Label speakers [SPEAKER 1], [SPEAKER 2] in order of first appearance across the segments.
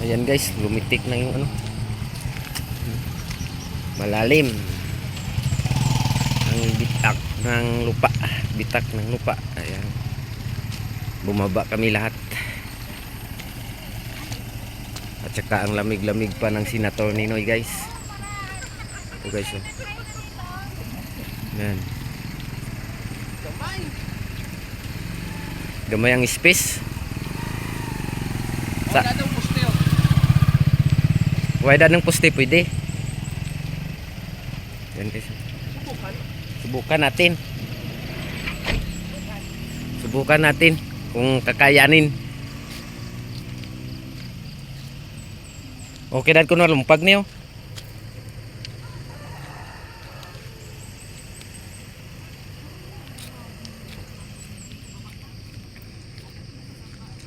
[SPEAKER 1] Ayan guys, lumitik na yung ano. Malalim. Ang bitak ng lupa. Bitak ng lupa. Ayan. Bumaba kami lahat. At saka ang lamig-lamig pa ng Senator Ninoy guys. Ito guys oh. Ayan. Gamay ang space. Sa-
[SPEAKER 2] Wala
[SPEAKER 1] ng poste pwede. Yan guys.
[SPEAKER 2] Subukan.
[SPEAKER 1] Subukan natin. Subukan natin kung kakayanin. Okay dad ko na lumpag niyo.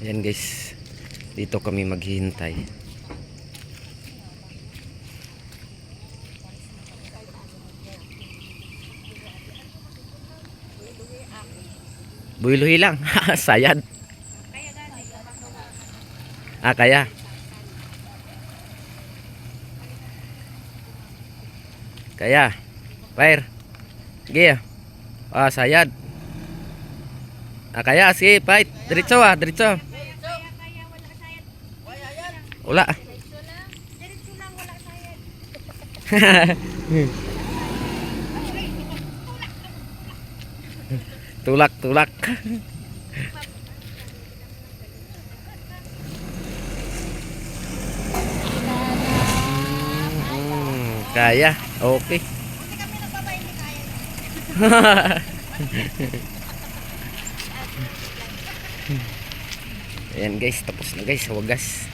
[SPEAKER 1] Ayan guys. Dito kami maghihintay. Builuhi lang. Sayad. Ah, kaya. Kaya. Pair. Sige. Ah, sayad. Ah, kaya. Sige, pait. Diretso ah, diretso. Wala. tulak, tulak. Hmm, kaya. Okay. Ayan guys, tapos na guys, wagas.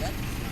[SPEAKER 2] Na ako.